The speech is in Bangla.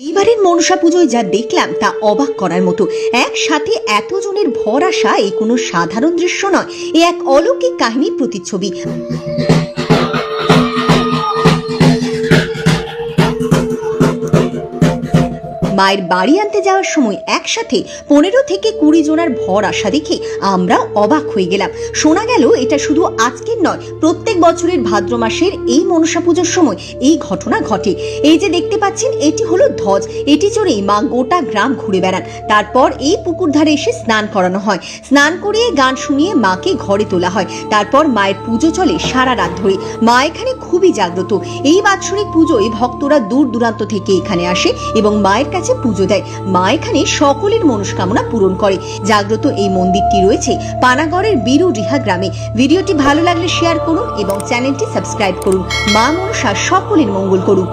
এইবারের মনসা পুজোয় যা দেখলাম তা অবাক করার মতো। একসাথে এতজনের ভর আসা এই কোনো সাধারণ দৃশ্য নয়, এ এক অলৌকিক কাহিনীর প্রতিচ্ছবি। মায়ের বাড়ি আনতে যাওয়ার সময় একসাথে পনেরো থেকে কুড়ি জনের ভর আসা দেখে আমরা অবাক হয়ে গেলাম। শোনা গেল, এটা শুধু আজকের নয়, প্রত্যেক বছরের ভাদ্র মাসের এই মনসা পুজোর সময় এই ঘটনা ঘটে। এই যে দেখতে পাচ্ছেন, এটি হলো ধ্বজ। এটি চড়েই মা গোটা গ্রাম ঘুরে বেড়ান। তারপর এই পুকুর ধারে এসে স্নান করানো হয়। স্নান করিয়ে গান শুনিয়ে মাকে ঘরে তোলা হয়। তারপর মায়ের পুজো চলে সারা রাত ধরে। মা এখানে খুবই জাগ্রত। এই বাৎসরিক পুজোয় ভক্তরা দূর দূরান্ত থেকে এখানে আসে এবং মায়ের কাছে পুজো দেয়। মা এখানে সকলের মনস্কামনা পূরণ করে। জাগ্রত এই মন্দিরটি রয়েছে পানাগড়ের বীরুডিহা গ্রামে। ভিডিওটি ভালো লাগলে শেয়ার করুন এবং চ্যানেলটি সাবস্ক্রাইব করুন। মা মনসা সকলের মঙ্গল করুক।